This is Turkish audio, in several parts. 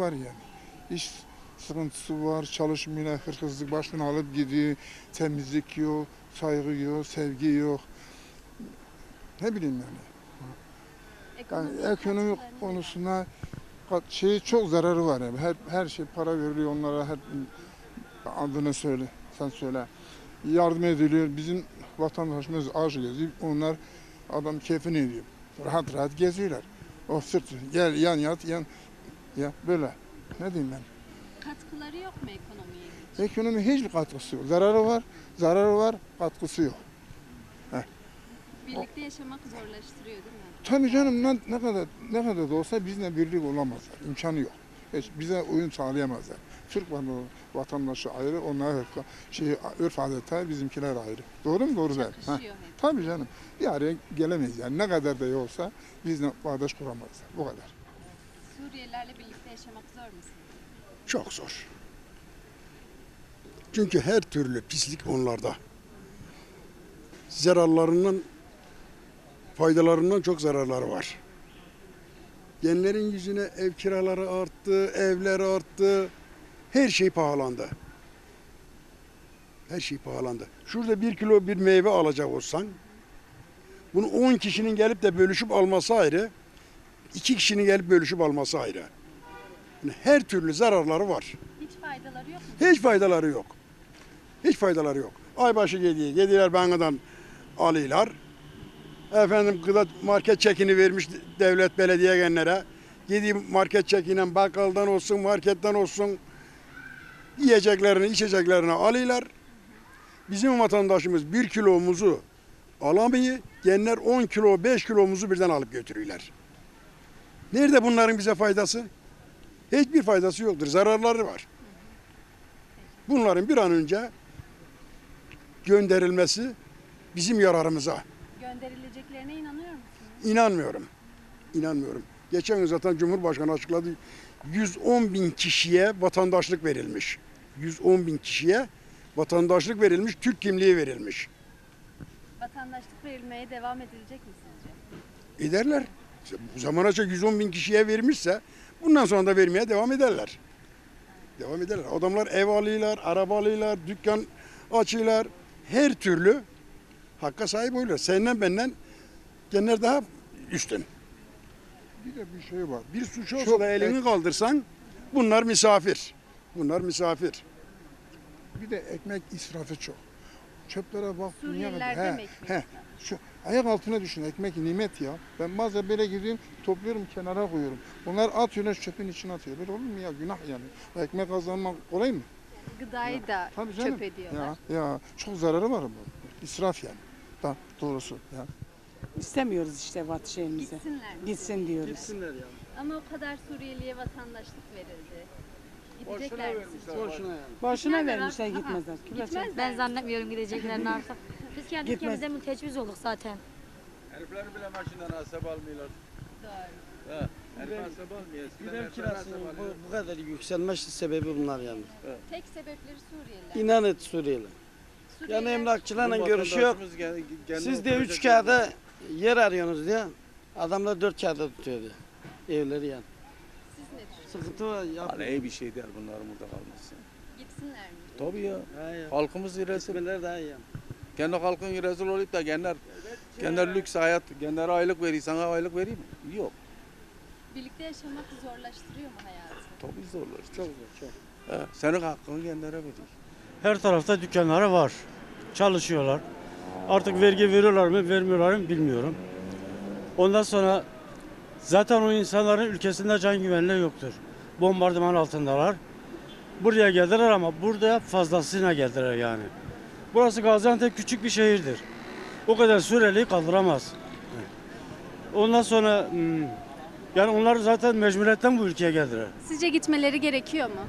var yani. İş sıkıntısı var, çalışmıyor, hırsızlık başını alıp gidiyor, temizlik yok, saygı yok, sevgi yok. Ne bileyim yani. Yani Ekonomi konusuna şey çok zararı var yani. Her her şey para veriliyor onlara her adını söyle, sen söyle. Yardım ediliyor. Bizim vatandaşımız aç geziyor. Onlar adam keyfini ediyor. Rahat rahat geziyorlar. O sırt gel yan yat yan ya böyle. Ne diyeyim ben? Katkıları yok mu ekonomiye? Ekonomi hiçbir katkısı yok. Zararı var, zararı var, katkısı yok. Birlikte yaşamak zorlaştırıyor değil mi? Tabii canım ne, ne kadar ne kadar da olsa bizle birlik olamazlar. İmkanı yok. Hiç bize uyum sağlayamazlar. Türk var vatandaşı ayrı, onlar örf, şey, örf adetler, bizimkiler ayrı. Doğru mu? Doğru değil. Ha. Hep. Tabii canım. Bir araya gelemeyiz yani. Ne kadar da iyi olsa bizle bağdaş kuramazlar. Bu kadar. Suriyelilerle birlikte yaşamak zor mu sizce? Çok zor. Çünkü her türlü pislik onlarda. Zararlarından, faydalarından çok zararları var. Genlerin yüzüne ev kiraları arttı, evler arttı. Her şey pahalandı. Her şey pahalandı. Şurada bir kilo bir meyve alacak olsan, bunu 10 kişinin gelip de bölüşüp alması ayrı, iki kişinin gelip bölüşüp alması ayrı. Yani her türlü zararları var. Hiç faydaları yok mu? Hiç faydaları yok. Hiç faydaları yok. Aybaşı gediği, gediler bankadan alıyorlar. Efendim gıda market çekini vermiş devlet belediye genlere. Gideyim market çekinen bakkaldan olsun, marketten olsun yiyeceklerini, içeceklerini alıyorlar. Bizim vatandaşımız bir kilomuzu alamıyor. Genler 10 kilo, 5 kilomuzu birden alıp götürüyorlar. Nerede bunların bize faydası? Hiçbir faydası yoktur. Zararları var. Bunların bir an önce gönderilmesi bizim yararımıza. Gönderileceklerine inanıyor musunuz? İnanmıyorum. İnanmıyorum. Geçen gün zaten Cumhurbaşkanı açıkladı. 110 bin kişiye vatandaşlık verilmiş. 110 bin kişiye vatandaşlık verilmiş, Türk kimliği verilmiş. Vatandaşlık verilmeye devam edilecek mi sizce? Ederler. Bu zamana kadar 110 bin kişiye vermişse bundan sonra da vermeye devam ederler. Devam ederler. Adamlar ev alıyorlar, araba alıyorlar, dükkan açıyorlar. Her türlü hakka sahip oluyorlar. Senden benden genler daha üstün. Bir de bir şey var. Bir suç olsa Çok da elini kaldırsan bunlar misafir. Bunlar misafir. Bir de ekmek israfı çok. Çöplere bak. Suriyeliler dünya- de He, mi ekmek he. Şu ayak altına düşün ekmek nimet ya. Ben bazen böyle gidiyorum topluyorum kenara koyuyorum. Bunlar atıyorlar çöpün içine atıyor. Böyle olur mu ya günah yani. Ekmek kazanmak kolay mı? Gıdayı da Tabii canım. çöp ediyorlar. Ya, ya çok zararı var bu. İsraf yani. Da, doğrusu. Ya. İstemiyoruz işte vat şeyimizi. Gitsinler? Gitsin diyoruz. Gitsinler ya. Ama o kadar Suriyeliye vatandaşlık verildi. Gidecekler mi sizce? Boşuna yani. Boşuna Gitmezler vermişler gitmezler. Kim Gitmezler. Ben zannetmiyorum gideceklerini artık. Biz kendi Gitmez. ülkemizde mülteci olduk zaten. Herifler bile maçından hasap almıyorlar. Doğru. Ha, herif hasap almıyor. Eskiden kirasının hasap bu, alıyor. bu kadar yükselmesi sebebi bunlar yani. Tek sebepleri Suriyeliler. İnan et Suriyeli. Yani Suriyeliler emlakçılarla Bu vatandaşımız gel- kendi Siz de oturacak üç kağıda yer arıyorsunuz diye. Adamlar dört kağıda tutuyordu. Evleri yani. Sıkıntı var. Yani Yapma. iyi bir şey değil bunların burada kalması. Gitsinler mi? Tabii ya. Ha ya. Halkımız rezil. Gitmeler daha iyi yani. Kendi halkın rezil olup da genler, genler lüks hayat, genlere aylık veriyor, sana aylık vereyim mi? Yok. Birlikte yaşamak zorlaştırıyor mu hayatı? Tabii zorlar. Çok zor çok. Ha, senin hakkını genlere veriyor. Her tarafta dükkanları var. Çalışıyorlar. Artık vergi veriyorlar mı, vermiyorlar mı bilmiyorum. Ondan sonra zaten o insanların ülkesinde can güvenliği yoktur. Bombardıman altındalar. Buraya geldiler ama burada fazlasıyla geldiler yani. Burası Gaziantep küçük bir şehirdir. O kadar Suriyeli'yi kaldıramaz. Ondan sonra hmm, yani onlar zaten mecburiyetten bu ülkeye geldiler. Sizce gitmeleri gerekiyor mu?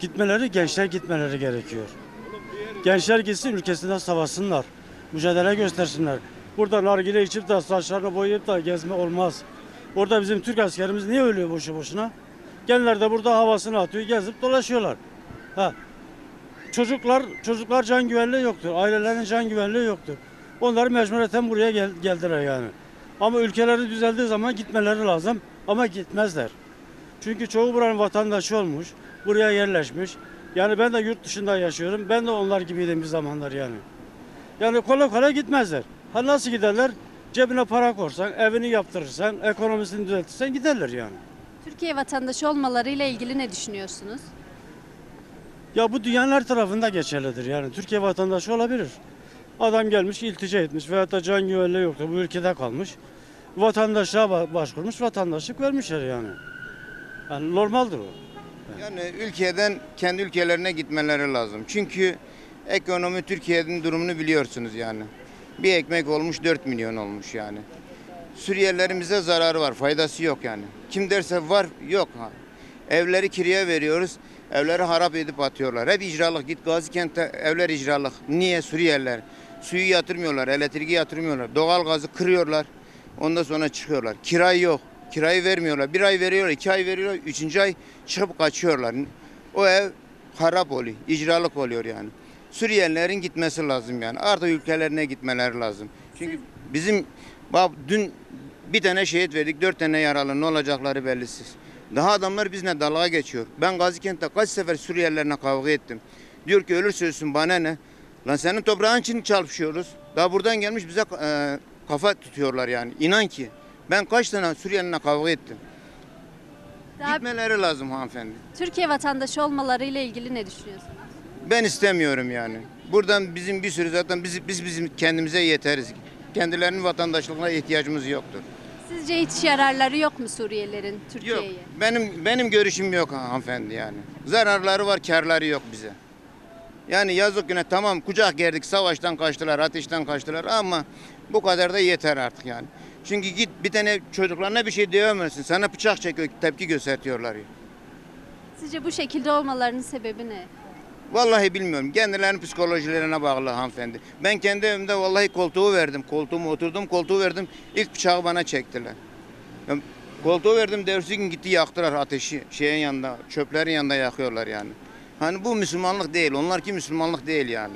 Gitmeleri, gençler gitmeleri gerekiyor. Gençler gitsin ülkesinde savaşsınlar. Mücadele göstersinler. Burada nargile içip de saçlarını boyayıp da gezme olmaz. Orada bizim Türk askerimiz niye ölüyor boşu boşuna? Gençler de burada havasını atıyor, gezip dolaşıyorlar. Ha. Çocuklar, çocuklar can güvenliği yoktur. Ailelerin can güvenliği yoktur. Onlar mecburiyetten buraya gel- geldiler yani. Ama ülkeleri düzeldiği zaman gitmeleri lazım ama gitmezler. Çünkü çoğu buranın vatandaşı olmuş. Buraya yerleşmiş. Yani ben de yurt dışında yaşıyorum. Ben de onlar gibiydim bir zamanlar yani. Yani kolay kolay gitmezler. Ha nasıl giderler? Cebine para korsan, evini yaptırırsan, ekonomisini düzeltirsen giderler yani. Türkiye vatandaşı olmalarıyla ilgili ne düşünüyorsunuz? Ya bu dünyanın her tarafında geçerlidir yani. Türkiye vatandaşı olabilir. Adam gelmiş iltica etmiş veyahut da can güvenliği yoktu bu ülkede kalmış. Vatandaşlığa ba- başvurmuş, vatandaşlık vermişler yani. Yani normaldir o. Yani ülkeden kendi ülkelerine gitmeleri lazım. Çünkü ekonomi Türkiye'nin durumunu biliyorsunuz yani. Bir ekmek olmuş 4 milyon olmuş yani. Suriyelilerimize zararı var, faydası yok yani. Kim derse var, yok. Ha. Evleri kiraya veriyoruz, evleri harap edip atıyorlar. Hep icralık, git Gazikent'te evler icralık. Niye? Suriyeliler. Suyu yatırmıyorlar, elektriği yatırmıyorlar, doğal gazı kırıyorlar. Ondan sonra çıkıyorlar. Kirayı yok. Kirayı vermiyorlar. Bir ay veriyorlar, iki ay veriyorlar, üçüncü ay çıkıp kaçıyorlar. O ev harap oluyor, icralık oluyor yani. Suriyelilerin gitmesi lazım yani. Artık ülkelerine gitmeleri lazım. Çünkü bizim bak dün bir tane şehit verdik, dört tane yaralı. Ne olacakları bellisiz. Daha adamlar bizle dalga geçiyor. Ben Gazikent'te kaç sefer Suriyelilerle kavga ettim. Diyor ki ölürse ölsün bana ne? Lan senin toprağın için çalışıyoruz. Daha buradan gelmiş bize e, kafa tutuyorlar yani. İnan ki. Ben kaç tane Suriyelilerle kavga ettim. Daha Gitmeleri lazım hanımefendi. Türkiye vatandaşı olmalarıyla ilgili ne düşünüyorsunuz? Ben istemiyorum yani. Buradan bizim bir sürü zaten biz, biz bizim kendimize yeteriz. Kendilerinin vatandaşlığına ihtiyacımız yoktur. Sizce hiç yararları yok mu Suriyelilerin Yok. Türkiye'ye? Benim benim görüşüm yok hanımefendi yani. Zararları var, karları yok bize. Yani yazık güne tamam kucak gerdik, savaştan kaçtılar, ateşten kaçtılar ama bu kadar da yeter artık yani. Çünkü git bir tane çocuklarına bir şey diyemezsin. Sana bıçak çekiyor, tepki gösteriyorlar. Sizce bu şekilde olmalarının sebebi ne? Vallahi bilmiyorum. Kendilerinin psikolojilerine bağlı hanımefendi. Ben kendi evimde vallahi koltuğu verdim. Koltuğumu oturdum, koltuğu verdim. İlk bıçağı bana çektiler. Koltuğu verdim, dersi gün gitti yaktılar ateşi. Şeyin yanında, çöplerin yanında yakıyorlar yani. Hani bu Müslümanlık değil. Onlar ki Müslümanlık değil yani.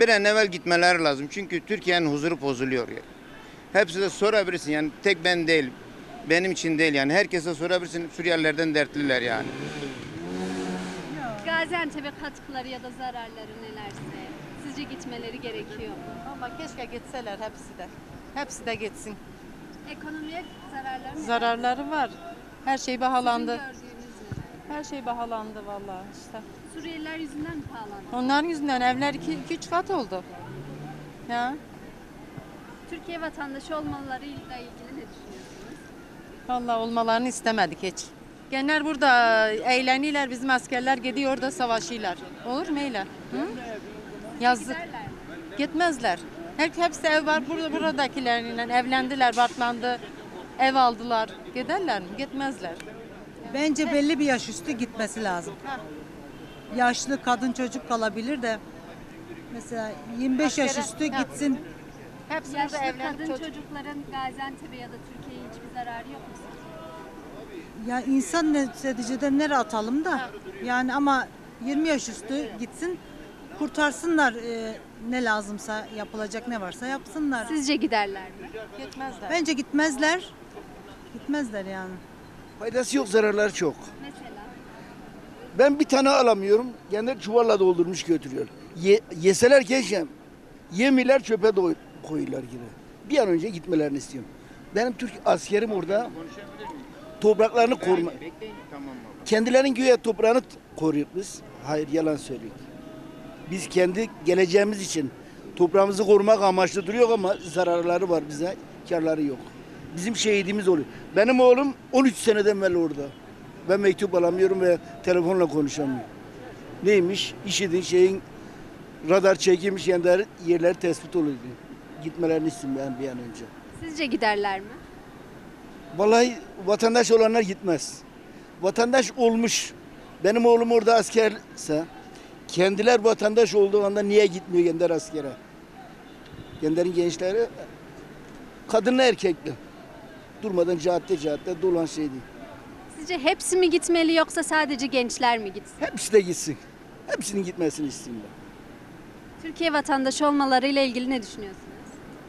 Bir an evvel gitmeleri lazım. Çünkü Türkiye'nin huzuru bozuluyor yani. Hepsi de sorabilirsin yani tek ben değil. Benim için değil yani. Herkese sorabilirsin. Suriyelilerden dertliler yani. Gaziantep'e katkıları ya da zararları nelerse sizce gitmeleri gerekiyor mu? Ama keşke gitseler hepsi de. Hepsi de gitsin. Ekonomiye zararları neler? Zararları var. Her şey pahalandı. Sizin gördüğünüz mü? Her şey pahalandı vallahi işte. Suriyeliler yüzünden mi pahalandı? Onların yüzünden evler 2-3 kat oldu. Ya Türkiye vatandaşı olmalarıyla ilgili ne düşünüyorsunuz? vallahi olmalarını istemedik hiç. Genler burada eğleniyorlar, bizim askerler gidiyor orada savaşıyorlar. Olur mu öyle? Hı? Yazık. Gitmezler. Her, hepsi ev var burada buradakilerle evlendiler, batlandı. Ev aldılar. Giderler mi? Gitmezler. Bence belli bir yaş üstü gitmesi lazım. Yaşlı kadın çocuk kalabilir de mesela 25 yaş üstü gitsin. Hepsi Yaşlı burada evlenip kadın çocuk. çocukların Gaziantep'e ya da Türkiye'ye hiçbir zararı yok mu? Ya insan neticede nereye atalım da yani ama 20 yaş üstü gitsin kurtarsınlar e, ne lazımsa yapılacak ne varsa yapsınlar. Sizce giderler mi? Gitmezler. Bence gitmezler. Gitmezler yani. Faydası yok, zararları çok. Mesela Ben bir tane alamıyorum, kendileri çuvalla doldurmuş götürüyor. Ye, yeseler keşke, yemiler çöpe koyuyorlar gibi. Bir an önce gitmelerini istiyorum. Benim Türk askerim orada topraklarını koruma. Kendilerinin güya toprağını koruyoruz biz. Hayır yalan söylüyor. Biz kendi geleceğimiz için toprağımızı korumak amaçlı duruyor ama zararları var bize, karları yok. Bizim şehidimiz oluyor. Benim oğlum 13 seneden beri orada. Ben mektup alamıyorum ve telefonla konuşamıyorum. Neymiş? İşidin şeyin radar çekilmiş yerler, yerler tespit oluyor. Gitmelerini istiyorum ben bir an önce. sizce giderler mi? Vallahi vatandaş olanlar gitmez. Vatandaş olmuş. Benim oğlum orada askerse kendiler vatandaş olduğu anda niye gitmiyor kendiler askere? Kendilerin gençleri kadınla erkekli. Durmadan cadde cadde dolan şey değil. Sizce hepsi mi gitmeli yoksa sadece gençler mi gitsin? Hepsi de gitsin. Hepsinin gitmesini istiyorum ben. Türkiye vatandaşı olmalarıyla ilgili ne düşünüyorsunuz?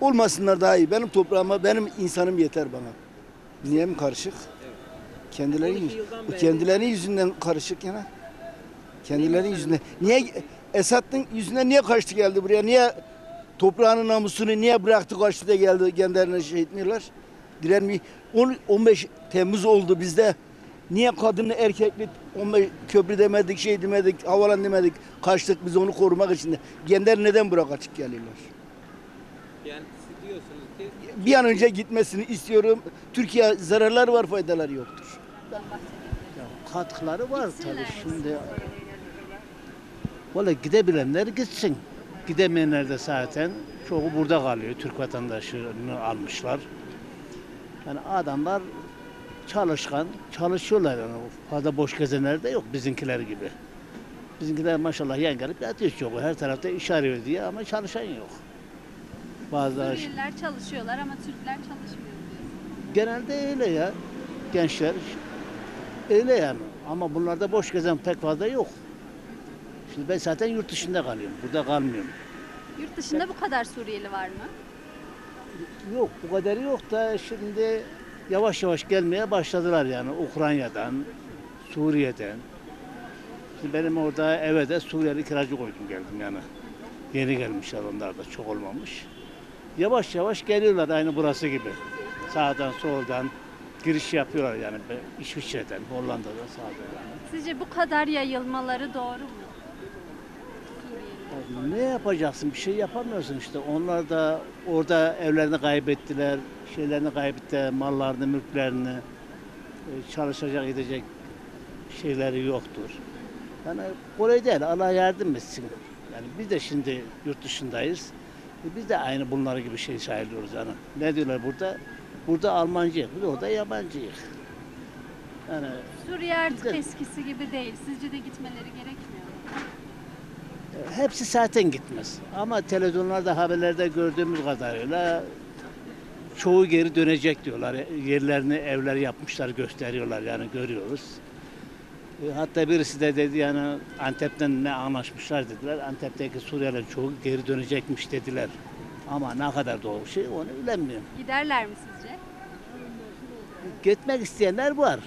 Olmasınlar daha iyi. Benim toprağıma, benim insanım yeter bana. Niye mi karışık? Kendileri kendileri yüzünden karışık yana. Kendileri yüzünden. Niye Esad'ın yüzünden niye kaçtı geldi buraya? Niye toprağının namusunu niye bıraktı kaçtı da geldi kendilerine şey etmiyorlar? Direnmi 10 15 Temmuz oldu bizde. Niye kadını erkekli 15 köprü demedik, şey demedik, havalan demedik. Kaçtık biz onu korumak için de. Kendileri neden buraya kaçıp geliyorlar? Yani Bir an önce gitmesini istiyorum. Türkiye zararları var, faydaları yoktur. katkıları var tabii şimdi. Valla gidebilenler gitsin. Gidemeyenler de zaten çoğu burada kalıyor. Türk vatandaşını almışlar. Yani adamlar çalışkan, çalışıyorlar yani. Fazla boş gezenler de yok bizimkiler gibi. Bizimkiler maşallah yan gelip yatıyor çoğu. Her tarafta iş arıyor diye ama çalışan yok. Bazıları Suriyeliler çalışıyorlar ama Türkler çalışmıyor diyorsun. Genelde öyle ya. Gençler öyle yani. Ama bunlarda boş gezen pek fazla yok. Şimdi ben zaten yurt dışında kalıyorum. Burada kalmıyorum. Yurt dışında bu kadar Suriyeli var mı? Yok bu kadarı yok da şimdi yavaş yavaş gelmeye başladılar yani Ukrayna'dan, Suriye'den. Şimdi benim orada eve de Suriyeli kiracı koydum geldim yani. Yeni gelmişler onlar da çok olmamış. Yavaş yavaş geliyorlar aynı burası gibi. Sağdan soldan giriş yapıyorlar yani İsviçre'den, Hollanda'dan sağdan yani. Sizce bu kadar yayılmaları doğru mu? Ne yapacaksın? Bir şey yapamıyorsun işte. Onlar da orada evlerini kaybettiler, şeylerini kaybettiler, mallarını, mülklerini. E, Çalışacak, edecek şeyleri yoktur. Yani kolay değil. Allah yardım etsin. Yani biz de şimdi yurt dışındayız. E, Biz de aynı bunlar gibi şey sayılıyoruz yani. Ne diyorlar burada? Burada Almancıyız, biz orada yabancıyız. Yani Suriye artık Güzel. eskisi gibi değil. Sizce de gitmeleri gerekmiyor mu? Hepsi zaten gitmez. Ama televizyonlarda haberlerde gördüğümüz kadarıyla çoğu geri dönecek diyorlar. Yerlerini evler yapmışlar gösteriyorlar yani görüyoruz. Hatta birisi de dedi yani Antep'ten ne anlaşmışlar dediler. Antep'teki Suriyelilerin çoğu geri dönecekmiş dediler. Ama ne kadar doğru şey onu bilemiyorum. Giderler mi sizce? Gitmek isteyenler var.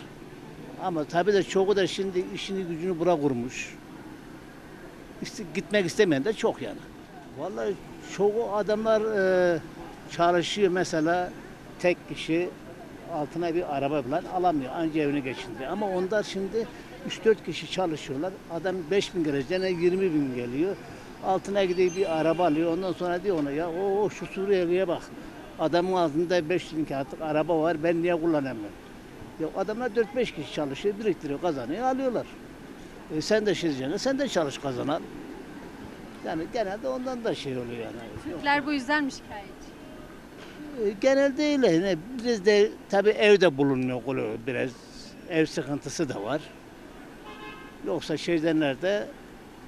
Ama tabii de çoğu da şimdi işini gücünü bura kurmuş. İşte gitmek istemeyen de çok yani. Vallahi çoğu adamlar e, çalışıyor mesela tek kişi altına bir araba falan alamıyor. Anca evine geçindi. Ama onlar şimdi 3-4 kişi çalışıyorlar. Adam 5 bin geleceğine 20 bin geliyor. Altına gidiyor bir araba alıyor. Ondan sonra diyor ona ya o şu Suriyeli'ye bak. Adamın altında 5 bin kağıtlık araba var. Ben niye kullanamıyorum? Ya adamlar 4-5 kişi çalışıyor, biriktiriyor, kazanıyor, alıyorlar. E sen de şey diyeceksin, sen de çalış kazan al. Yani genelde ondan da şey oluyor yani. Türkler bu yüzden mi şikayetçi? E, Genelde öyle. Biraz de tabii evde bulunuyor oluyor biraz. Ev sıkıntısı da var. Yoksa şeydenlerde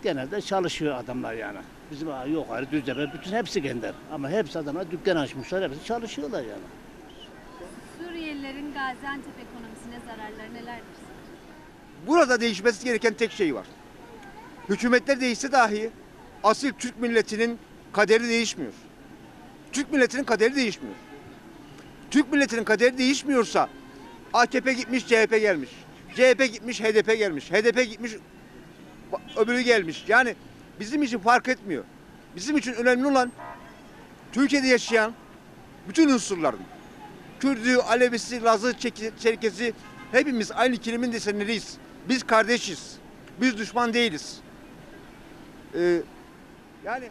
genelde çalışıyor adamlar yani. Bizim ha, yukarı düzleme bütün hepsi Gender. Ama hepsi adamlar dükkan açmışlar, hepsi çalışıyorlar yani. Suriyelilerin Gaziantep ekonomisine zararları nelerdir? Burada değişmesi gereken tek şey var. Hükümetler değişse dahi asil Türk milletinin kaderi değişmiyor. Türk milletinin kaderi değişmiyor. Türk milletinin kaderi değişmiyorsa AKP gitmiş CHP gelmiş. CHP gitmiş HDP gelmiş. HDP gitmiş öbürü gelmiş. Yani bizim için fark etmiyor. Bizim için önemli olan Türkiye'de yaşayan bütün unsurların Kürdü, Alevisi, Lazı, Çerkezi hepimiz aynı kelimenin desenleriyiz. Biz kardeşiz. Biz düşman değiliz. Ee, yani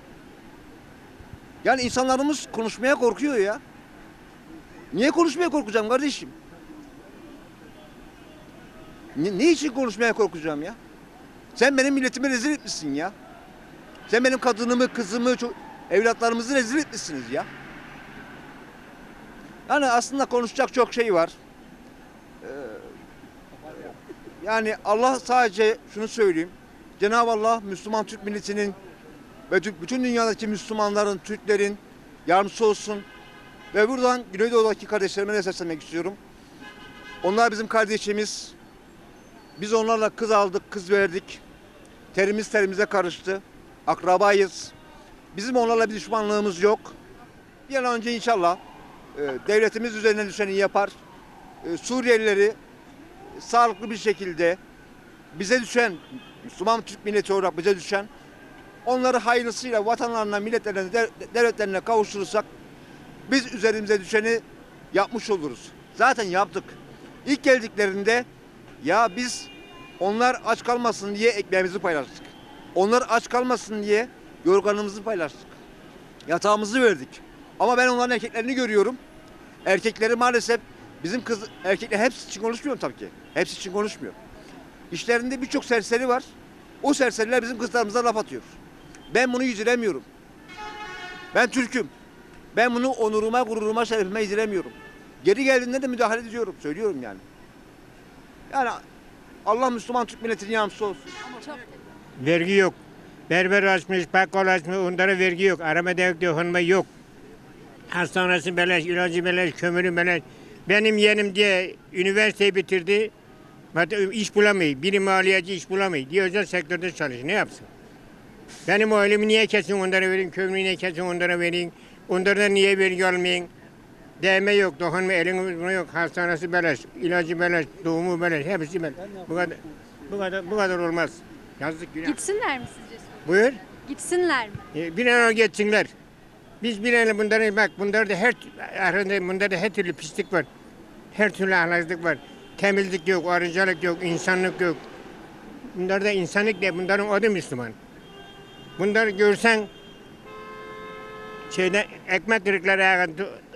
yani insanlarımız konuşmaya korkuyor ya. Niye konuşmaya korkacağım kardeşim? Ne, ne için konuşmaya korkacağım ya? Sen benim milletimi rezil etmişsin ya. Sen benim kadınımı, kızımı, ço- evlatlarımızı rezil etmişsiniz ya. Yani aslında konuşacak çok şey var. Ee, yani Allah sadece şunu söyleyeyim. Cenab-ı Allah Müslüman Türk milletinin ve tü- bütün dünyadaki Müslümanların, Türklerin yardımcısı olsun. Ve buradan Güneydoğu'daki kardeşlerime de seslenmek istiyorum. Onlar bizim kardeşimiz. Biz onlarla kız aldık, kız verdik. Terimiz terimize karıştı. Akrabayız. Bizim onlarla bir düşmanlığımız yok. Bir an önce inşallah e, devletimiz üzerine düşeni yapar. E, Suriyelileri sağlıklı bir şekilde bize düşen Müslüman Türk milleti olarak bize düşen onları hayırlısıyla vatanlarına, milletlerine, de- devletlerine kavuşturursak biz üzerimize düşeni yapmış oluruz. Zaten yaptık. İlk geldiklerinde ya biz onlar aç kalmasın diye ekmeğimizi paylaştık. Onlar aç kalmasın diye yorganımızı paylaştık. Yatağımızı verdik. Ama ben onların erkeklerini görüyorum. Erkekleri maalesef bizim kız erkekler hepsi için konuşmuyorum tabii ki. Hepsi için konuşmuyor. İşlerinde birçok serseri var. O serseriler bizim kızlarımıza laf atıyor. Ben bunu yüzülemiyorum. Ben Türk'üm. Ben bunu onuruma, gururuma, şerefime yüzülemiyorum. Geri geldiğinde de müdahale ediyorum. Söylüyorum yani. Yani Allah Müslüman Türk milletinin yardımcısı olsun. Vergi yok. Berber açmış, bakkal açmış, onlara vergi yok. Arama devlet dokunma yok. Hastanesi beleş, ilacı beleş, kömürü beleş. Benim yeğenim diye üniversiteyi bitirdi. İş bulamıyor. Biri maliyeci iş bulamıyor. Diye özel sektörde çalışıyor. Ne yapsın? Benim oğlumu niye kesin onlara vereyim, kömürü niye kesin onlara vereyim. Onlardan niye vergi almayın? Değme yok, dokunma, elin bunu yok. Hastanesi beleş, ilacı beleş, doğumu beleş, hepsi beleş. Bu kadar, bu kadar, bu kadar olmaz. Yazık günah. Gitsinler mi sizce? Buyur. Gitsinler mi? E, bir an geçsinler. Biz bir an bunları bak bunlarda her arasında bunlarda her türlü pislik var. Her türlü ahlaksızlık var. Temizlik yok, arıcalık yok, insanlık yok. Bunlarda insanlık ne? Bunların adı Müslüman. Bunları görsen şeyde ekmek kırıkları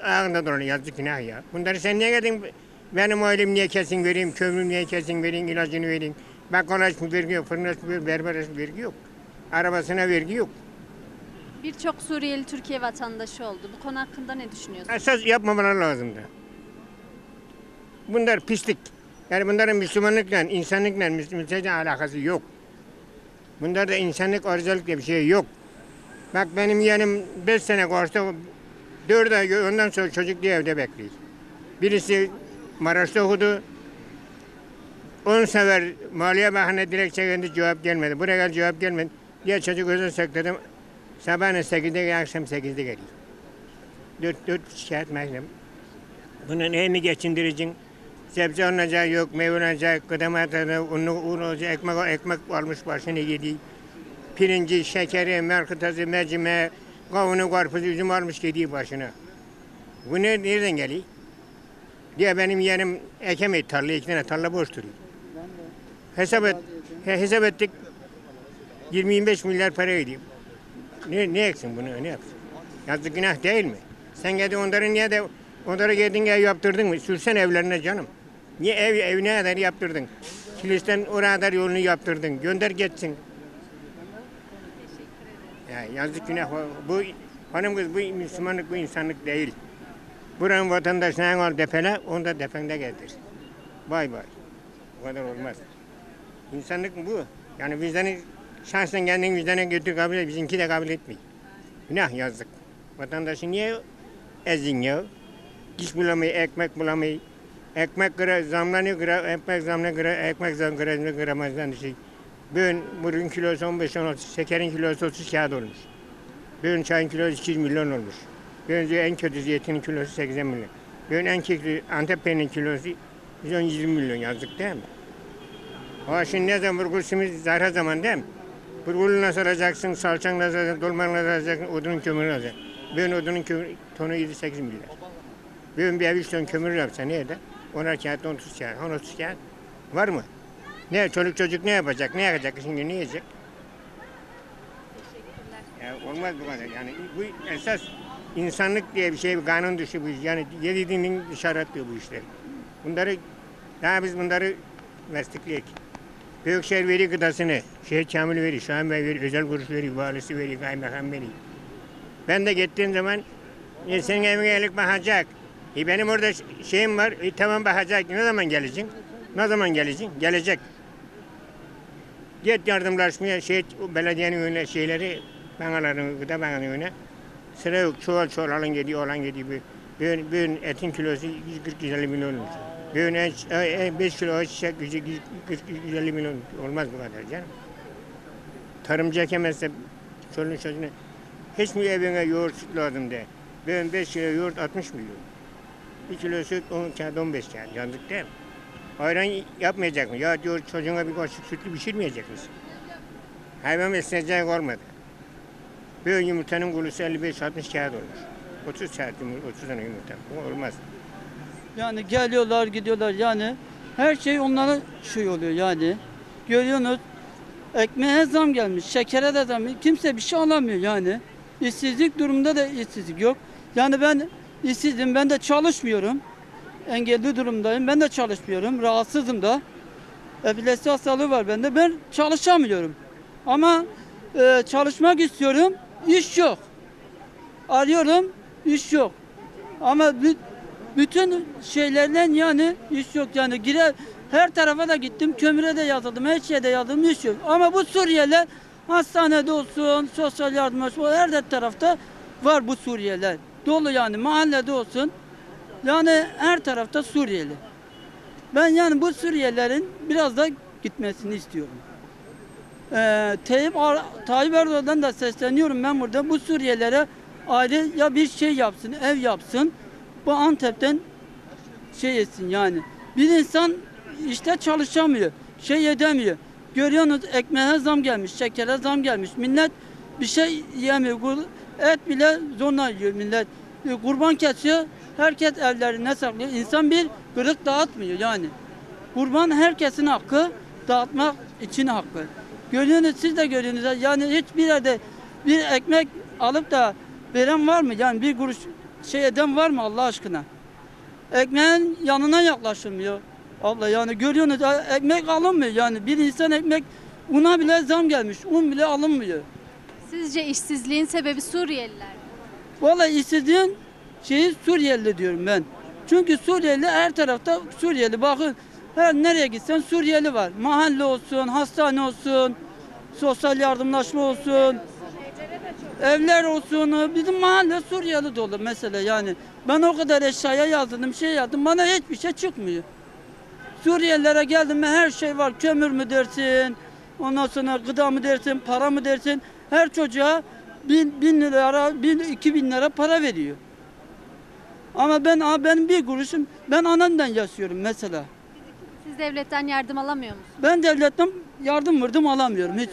ağında, duran yazık günah ya. Bunları sen niye geldin? Benim oğlum niye kesin vereyim, kömrüm niye kesin vereyim, ilacını vereyim. Bakkal aç mı vergi yok, fırın aç mı berber aç mı vergi yok. Arabasına vergi yok. Birçok Suriyeli Türkiye vatandaşı oldu. Bu konu hakkında ne düşünüyorsunuz? Esas yapmamaları lazımdı. Bunlar pislik. Yani bunların Müslümanlıkla, insanlıkla, Müslümanlıkla alakası yok. Bunlarda insanlık, arızalık diye bir şey yok. Bak benim yeğenim 5 sene koştu, 4 ay ondan sonra çocuk diye evde bekliyor. Birisi Maraş'ta okudu. 10 sefer Maliye Bakanı'na dilekçe geldi cevap gelmedi. Buraya geldi cevap gelmedi. Diye çocuk özel sektörde sabahın 8'de akşam 8'de geliyor. 4 4 şikayet mahkeme. Bunun neyini geçindireceksin? Sebze alınacak yok, meyve alınacak, gıda maddeleri, unu, un olacak, ekmek, ekmek almış başını yedi. Pirinci, şekeri, merkutası, mercimeği, kavunu, karpuzu, üzüm almış gidiyor başına. Bu ne, nereden geliyor? Diye benim yeğenim ekemeyi tarlaya, iki tane tarla boş duruyor. Hesap, et, he- hesap ettik, 20-25 milyar para ediyor. Ne, ne eksin bunu, ne yapsın? Yazık günah değil mi? Sen geldi onları niye de onlara geldin ev yaptırdın mı? Sürsen evlerine canım. Niye ev evine kadar yaptırdın? Kilisten oraya kadar yolunu yaptırdın. Gönder geçsin. Ya yazık günah. Bu hanım kız bu Müslümanlık bu insanlık değil. Buranın vatandaşına al defele, onu da defende getir. Bay bay. Bu kadar olmaz. İnsanlık bu. Yani vicdanı şahsen kendin vicdana götür kabul et. Bizimki de kabul etmiyor. Günah yazdık. Vatandaşı niye ezin ya? İş bulamıyor, ekmek bulamıyor. Ekmek kıra, zamlanıyor kıra, ekmek zamlanıyor kıra, ekmek zam kıra, kıramazdan şey. Bugün burun kilosu 15-16, şekerin kilosu 30 kağıt olmuş. Bugün çayın kilosu 200 milyon olmuş. Bugün en kötü zeytinin kilosu 80 milyon. Bugün en kötü Antep peynirinin kilosu 120 milyon yazdık değil mi? Ha şimdi ne zaman burgul simit zara zaman değil mi? Burgulu nasıl alacaksın, salçan nasıl alacaksın, dolmanı nasıl alacaksın, odunun kömürünü alacaksın. Bugün odunun kömür, tonu 7-8 milyar. Bugün bir ev 3 ton kömür yapsa nerede? 10'ar kağıt, 30 kağıt, 10 30 kağıt. Var mı? Ne çoluk çocuk ne yapacak, ne yapacak, şimdi ne yiyecek? Ya olmaz bu kadar. Yani bu esas insanlık diye bir şey, bir kanun dışı bu iş. Yani yedi dinin dışarı atıyor bu işleri. Bunları, daha biz bunları meslekleyek. Büyükşehir veri gıdasını, şehir kamil veri, Şahin Bey veri, özel kuruş veri, valisi veri, kaymakam veri. Ben de gittiğim zaman e, senin evine gelip bakacak. E, benim orada şeyim var, e, tamam bakacak. Ne zaman geleceksin? Ne zaman geleceksin? Gelecek. Git yardımlaşmaya, şey, belediyenin önüne şeyleri, banaların, gıda bananın önüne. Sıra yok, çuval çuval alın gidiyor, olan gidiyor. Bugün, bugün etin kilosu 140-150 milyon olmuş. Bugün en, en 5 kilo çiçek 140-150 milyon olmaz bu kadar canım. Tarımcı ekemezse çoluğun çocuğuna hiç mi evine yoğurt süt lazım de. Bugün 5 kilo yoğurt 60 milyon. 1 kilo süt 10 kağıt 15 kağıt. Yandık değil mi? Ayran yapmayacak mı? Ya diyor çocuğuna bir kaşık sütlü pişirmeyecek misin? Hayvan besleyeceği olmadı. Bir yumurtanın kulusu 55-60 kağıt olur. 30 kağıt yumurta, 30 tane yumurta. Bu olmaz. Yani geliyorlar gidiyorlar yani her şey onlara şey oluyor yani. Görüyorsunuz ekmeğe zam gelmiş, şekere de zam kimse bir şey alamıyor yani. İşsizlik durumunda da işsizlik yok. Yani ben işsizim, ben de çalışmıyorum. Engelli durumdayım, ben de çalışmıyorum, rahatsızım da. Epilepsi hastalığı var bende, ben çalışamıyorum. Ama e, çalışmak istiyorum, iş yok. Arıyorum, iş yok. Ama bü- bütün şeylerden yani iş yok yani gire her tarafa da gittim kömüre de yazıldım her şeye de yazıldım iş yok. Ama bu Suriyeliler hastanede olsun sosyal yardım olsun her tarafta var bu Suriyeliler. Dolu yani mahallede olsun yani her tarafta Suriyeli. Ben yani bu Suriyelilerin biraz da gitmesini istiyorum. Ee, Tayyip, Tayyip Erdoğan'dan da sesleniyorum ben burada bu Suriyelilere ayrı ya bir şey yapsın, ev yapsın. Bu Antep'ten şey etsin yani. Bir insan işte çalışamıyor, şey edemiyor. Görüyorsunuz ekmeğe zam gelmiş, şekere zam gelmiş. Millet bir şey yemiyor. Kur- Et bile zorla yiyor millet. E, Kurban kesiyor, herkes evlerine saklıyor. İnsan bir kırık dağıtmıyor yani. Kurban herkesin hakkı, dağıtmak için hakkı. Görüyorsunuz siz de görüyorsunuz. Yani hiçbir yerde bir ekmek alıp da veren var mı? Yani bir kuruş şey eden var mı Allah aşkına? Ekmeğin yanına yaklaşılmıyor. Abla yani görüyorsunuz e- ekmek alınmıyor yani. Bir insan ekmek una bile zam gelmiş. Un bile alınmıyor. Sizce işsizliğin sebebi Suriyeliler? Vallahi işsizliğin şeyi Suriyeli diyorum ben. Çünkü Suriyeli her tarafta Suriyeli. Bakın her nereye gitsen Suriyeli var. Mahalle olsun, hastane olsun, sosyal yardımlaşma olsun. Evler olsun, bizim mahalle Suriyeli dolu mesela yani. Ben o kadar eşyaya yazdım, şey yazdım, bana hiçbir şey çıkmıyor. Suriyelilere geldim mi her şey var. Kömür mü dersin, ondan sonra gıda mı dersin, para mı dersin. Her çocuğa bin, bin lira, bin, iki bin lira para veriyor. Ama ben benim bir kuruşum, ben anamdan yaşıyorum mesela. Siz devletten yardım alamıyor musunuz? Ben devletten yardım vurdum alamıyorum hiç.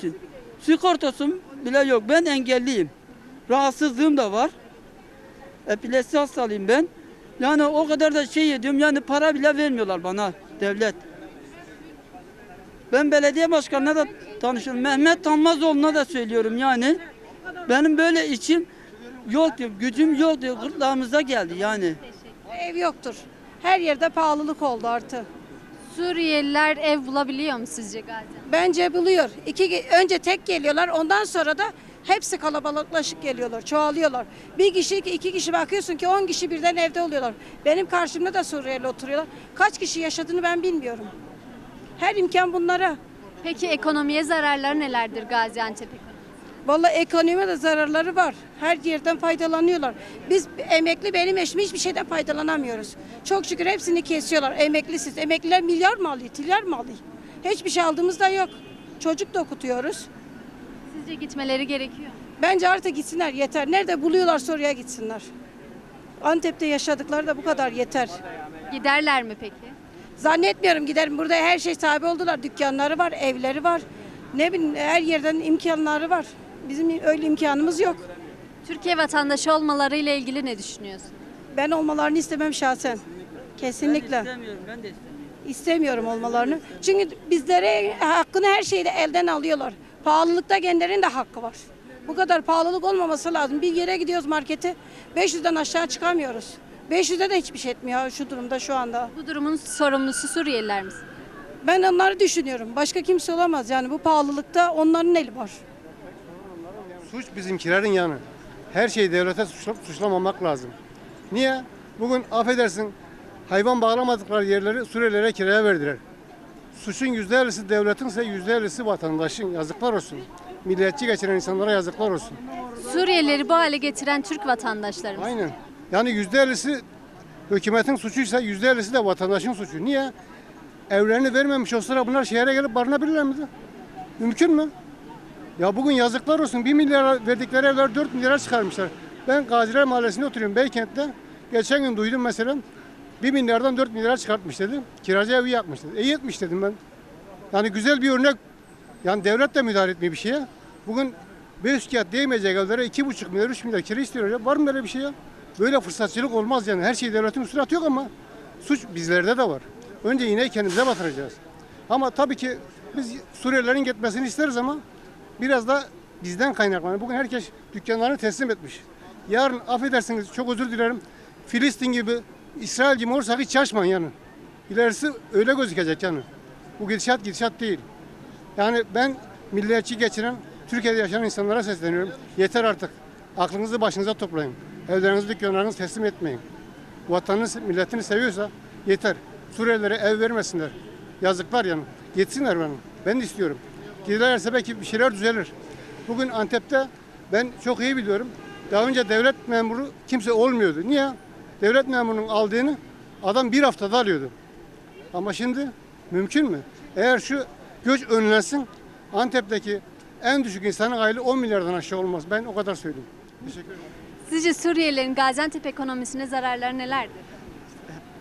Sigortasım bile yok. Ben engelliyim. Rahatsızlığım da var. Epilepsi hastalıyım ben. Yani o kadar da şey ediyorum yani para bile vermiyorlar bana devlet. Ben belediye başkanına da tanışıyorum. Mehmet Tanmazoğlu'na da söylüyorum yani. Benim böyle içim yok diyor, gücüm yok diyor. Gırtlağımıza geldi yani. Ev yoktur. Her yerde pahalılık oldu artı. Suriyeliler ev bulabiliyor mu sizce Gaziantep? Bence buluyor. İki, önce tek geliyorlar ondan sonra da hepsi kalabalıklaşıp geliyorlar, çoğalıyorlar. Bir kişi, iki, kişi bakıyorsun ki 10 kişi birden evde oluyorlar. Benim karşımda da Suriyeli oturuyorlar. Kaç kişi yaşadığını ben bilmiyorum. Her imkan bunlara. Peki ekonomiye zararları nelerdir Gaziantep ekonomisi? Vallahi ekonomide de zararları var. Her yerden faydalanıyorlar. Biz emekli benim eşim hiçbir şeyden faydalanamıyoruz. Çok şükür hepsini kesiyorlar. Emeklisiz. Emekliler milyar mı alıyor, trilyar mı alıyor? Hiçbir şey aldığımız da yok. Çocuk da okutuyoruz. Sizce gitmeleri gerekiyor? Bence artık gitsinler yeter. Nerede buluyorlar oraya gitsinler. Antep'te yaşadıkları da bu kadar yeter. Giderler mi peki? Zannetmiyorum giderim. Burada her şey sahibi oldular. Dükkanları var, evleri var. Ne bileyim her yerden imkanları var. Bizim öyle imkanımız yok. Türkiye vatandaşı olmalarıyla ilgili ne düşünüyorsun? Ben olmalarını istemem şahsen. Kesinlikle. İstemiyorum ben de istemiyorum. İstemiyorum olmalarını. Çünkü bizlere hakkını her şeyde elden alıyorlar. Pahalılıkta gençlerin de hakkı var. Bu kadar pahalılık olmaması lazım. Bir yere gidiyoruz markete 500'den aşağı çıkamıyoruz. 500'de de hiçbir şey etmiyor şu durumda şu anda. Bu durumun sorumlusu Suriyeliler mi? Ben onları düşünüyorum. Başka kimse olamaz yani bu pahalılıkta onların eli var. Suç bizimkilerin yanı. Her şeyi devlete suçla- suçlamamak lazım. Niye? Bugün affedersin hayvan bağlamadıkları yerleri Suriyelilere kiraya verdiler. Suçun yüzde ellisi devletinse yüzde ellisi vatandaşın. Yazıklar olsun. Milliyetçi geçiren insanlara yazıklar olsun. Suriyelileri bu hale getiren Türk vatandaşlarımız. Aynen. Yani yüzde ellisi hükümetin suçuysa yüzde ellisi de vatandaşın suçu. Niye? Evlerini vermemiş olsalar bunlar şehre gelip barınabilirler miydi? Mümkün mü? Ya bugün yazıklar olsun. 1 milyar verdikleri evler 4 milyara çıkarmışlar. Ben Gaziler Mahallesi'nde oturuyorum Beykent'te. Geçen gün duydum mesela 1 milyardan 4 milyara çıkartmış dedi. Kiracı evi yapmış dedi. E yetmiş dedim ben. Yani güzel bir örnek. Yani devlet de müdahale etmiyor bir şeye. Bugün 5 kağıt değmeyecek evlere 2,5 milyar 3 milyar kira istiyor. Ya. Var mı böyle bir şey ya? Böyle fırsatçılık olmaz yani. Her şey devletin üstüne atıyor ama suç bizlerde de var. Önce iğneyi kendimize batıracağız. Ama tabii ki biz Suriyelilerin gitmesini isteriz ama biraz da bizden kaynaklanıyor. Bugün herkes dükkanlarını teslim etmiş. Yarın affedersiniz çok özür dilerim. Filistin gibi, İsrail gibi olursak hiç şaşmayın yani. İlerisi öyle gözükecek yani. Bu gidişat gidişat değil. Yani ben milliyetçi geçiren, Türkiye'de yaşayan insanlara sesleniyorum. Yeter artık. Aklınızı başınıza toplayın. Evlerinizi, dükkanlarınızı teslim etmeyin. Vatanını, milletini seviyorsa yeter. Suriyelilere ev vermesinler. Yazıklar yani. Yetsinler benim. Ben de istiyorum. Giderlerse belki bir şeyler düzelir. Bugün Antep'te ben çok iyi biliyorum. Daha önce devlet memuru kimse olmuyordu. Niye? Devlet memurunun aldığını adam bir haftada alıyordu. Ama şimdi mümkün mü? Eğer şu göç önlensin Antep'teki en düşük insanın aylığı 10 milyardan aşağı olmaz. Ben o kadar söyleyeyim. Teşekkür ederim. Sizce Suriyelilerin Gaziantep ekonomisine zararları nelerdir?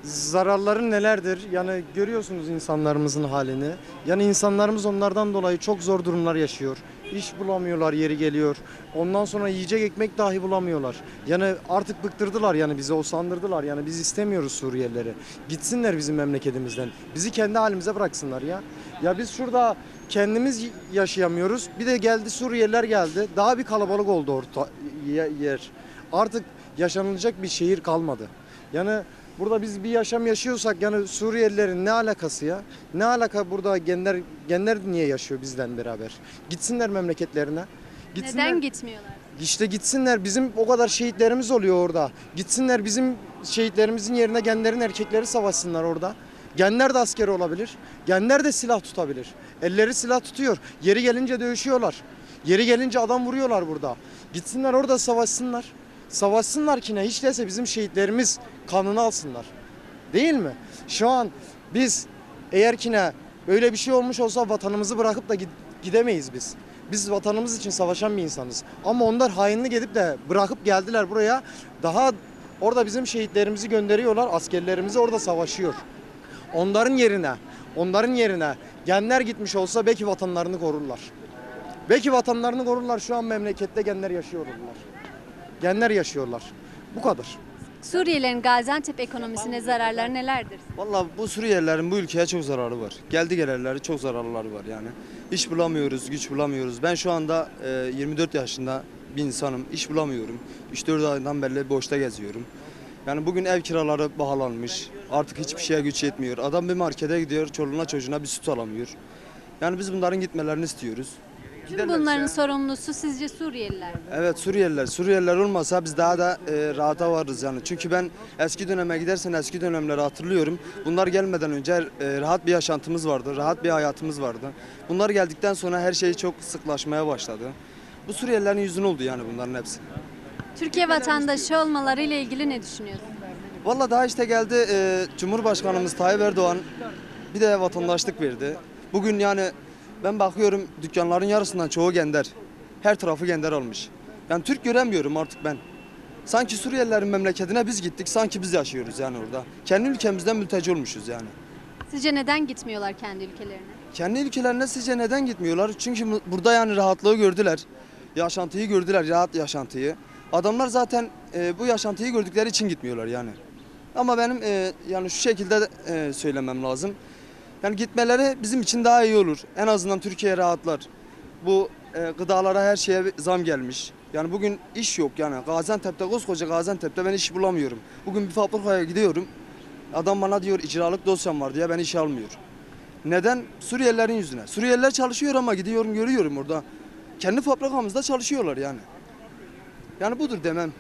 Zararları nelerdir? Yani görüyorsunuz insanlarımızın halini. Yani insanlarımız onlardan dolayı çok zor durumlar yaşıyor. İş bulamıyorlar yeri geliyor. Ondan sonra yiyecek ekmek dahi bulamıyorlar. Yani artık bıktırdılar yani bize usandırdılar. Yani biz istemiyoruz Suriyelileri. Gitsinler bizim memleketimizden. Bizi kendi halimize bıraksınlar ya. Ya biz şurada kendimiz yaşayamıyoruz. Bir de geldi Suriyeliler geldi. Daha bir kalabalık oldu orta yer. Artık yaşanılacak bir şehir kalmadı. Yani burada biz bir yaşam yaşıyorsak yani Suriyelilerin ne alakası ya? Ne alaka burada genler genler niye yaşıyor bizden beraber? Gitsinler memleketlerine. Gitsinler. Neden gitmiyorlar? İşte gitsinler bizim o kadar şehitlerimiz oluyor orada. Gitsinler bizim şehitlerimizin yerine genlerin erkekleri savaşsınlar orada. Genler de asker olabilir. Genler de silah tutabilir. Elleri silah tutuyor. Yeri gelince dövüşüyorlar. Yeri gelince adam vuruyorlar burada. Gitsinler orada savaşsınlar. Savaşsınlar ki ne hiç değilse bizim şehitlerimiz kanını alsınlar. Değil mi? Şu an biz eğer ki ne böyle bir şey olmuş olsa vatanımızı bırakıp da gid- gidemeyiz biz. Biz vatanımız için savaşan bir insanız. Ama onlar hainlik edip de bırakıp geldiler buraya. Daha orada bizim şehitlerimizi gönderiyorlar. Askerlerimizi orada savaşıyor. Onların yerine, onların yerine genler gitmiş olsa belki vatanlarını korurlar. Belki vatanlarını korurlar. Şu an memlekette genler yaşıyorlar. Genler yaşıyorlar. Bu kadar. Suriyelilerin Gaziantep ekonomisine zararları nelerdir? Vallahi bu Suriyelilerin bu ülkeye çok zararı var. Geldi gelirleri çok zararları var yani. İş bulamıyoruz, güç bulamıyoruz. Ben şu anda e, 24 yaşında bir insanım. İş bulamıyorum. 3-4 aydan beri boşta geziyorum. Yani bugün ev kiraları pahalanmış. Artık hiçbir şeye güç yetmiyor. Adam bir markete gidiyor, çoluğuna çocuğuna bir süt alamıyor. Yani biz bunların gitmelerini istiyoruz. Tüm bunların sorumlusu sizce Suriyeliler mi? Evet Suriyeliler. Suriyeliler olmasa biz daha da e, rahata varız yani. Çünkü ben eski döneme gidersen eski dönemleri hatırlıyorum. Bunlar gelmeden önce e, rahat bir yaşantımız vardı. Rahat bir hayatımız vardı. Bunlar geldikten sonra her şey çok sıklaşmaya başladı. Bu Suriyelilerin yüzüne oldu yani bunların hepsi. Türkiye vatandaşı olmaları ile ilgili ne düşünüyorsun? Valla daha işte geldi e, Cumhurbaşkanımız Tayyip Erdoğan bir de vatandaşlık verdi. Bugün yani ben bakıyorum dükkanların yarısından çoğu gender. Her tarafı gender olmuş. Yani Türk göremiyorum artık ben. Sanki Suriyelilerin memleketine biz gittik, sanki biz yaşıyoruz yani orada. Kendi ülkemizden mülteci olmuşuz yani. Sizce neden gitmiyorlar kendi ülkelerine? Kendi ülkelerine sizce neden gitmiyorlar? Çünkü bu- burada yani rahatlığı gördüler. Yaşantıyı gördüler, rahat yaşantıyı. Adamlar zaten e, bu yaşantıyı gördükleri için gitmiyorlar yani. Ama benim e, yani şu şekilde de, e, söylemem lazım. Yani gitmeleri bizim için daha iyi olur. En azından Türkiye rahatlar. Bu e, gıdalara her şeye zam gelmiş. Yani bugün iş yok yani. Gaziantep'te, koskoca Gaziantep'te ben iş bulamıyorum. Bugün bir fabrikaya gidiyorum. Adam bana diyor icralık dosyam var diye ben iş almıyor. Neden? Suriyelilerin yüzüne. Suriyeliler çalışıyor ama gidiyorum görüyorum orada. Kendi fabrikamızda çalışıyorlar yani. Yani budur demem.